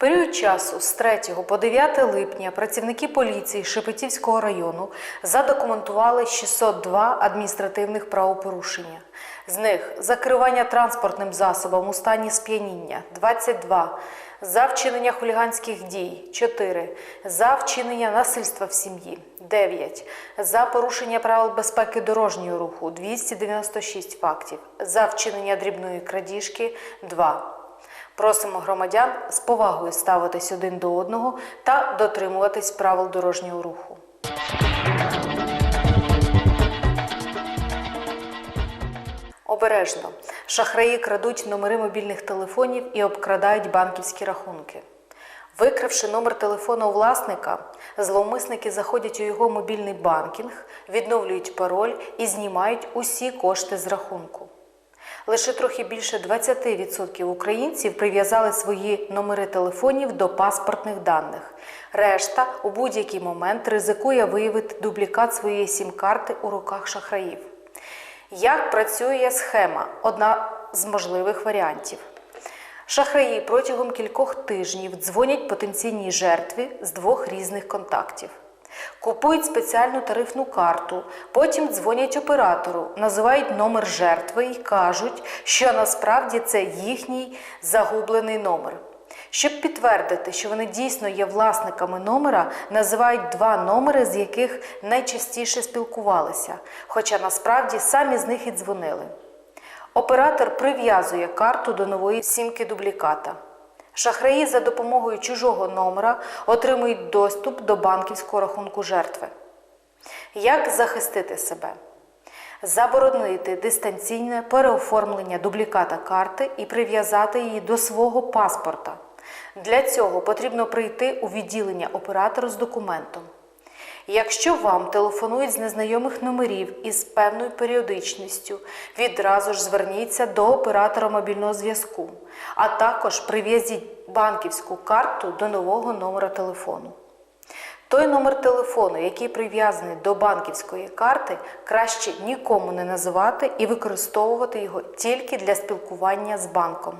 період часу з 3 по 9 липня працівники поліції Шепетівського району задокументували 602 адміністративних правопорушення. З них закривання транспортним засобом у стані сп'яніння 22, за вчинення хуліганських дій 4, за вчинення насильства в сім'ї 9, за порушення правил безпеки дорожнього руху 296 фактів, за вчинення дрібної крадіжки 2. Просимо громадян з повагою ставитись один до одного та дотримуватись правил дорожнього руху. Обережно. Шахраї крадуть номери мобільних телефонів і обкрадають банківські рахунки. Викравши номер телефону власника, зловмисники заходять у його мобільний банкінг, відновлюють пароль і знімають усі кошти з рахунку. Лише трохи більше 20% українців прив'язали свої номери телефонів до паспортних даних. Решта у будь-який момент ризикує виявити дублікат своєї сім-карти у руках шахраїв. Як працює схема? Одна з можливих варіантів. Шахраї протягом кількох тижнів дзвонять потенційній жертві з двох різних контактів. Купують спеціальну тарифну карту, потім дзвонять оператору, називають номер жертви і кажуть, що насправді це їхній загублений номер. Щоб підтвердити, що вони дійсно є власниками номера, називають два номери, з яких найчастіше спілкувалися, хоча насправді самі з них і дзвонили. Оператор прив'язує карту до нової сімки дубліката. Шахраї за допомогою чужого номера отримують доступ до банківського рахунку жертви. Як захистити себе? Заборонити дистанційне переоформлення дубліката карти і прив'язати її до свого паспорта. Для цього потрібно прийти у відділення оператора з документом. Якщо вам телефонують з незнайомих номерів із певною періодичністю, відразу ж зверніться до оператора мобільного зв'язку, а також прив'язіть банківську карту до нового номера телефону. Той номер телефону, який прив'язаний до банківської карти, краще нікому не називати і використовувати його тільки для спілкування з банком.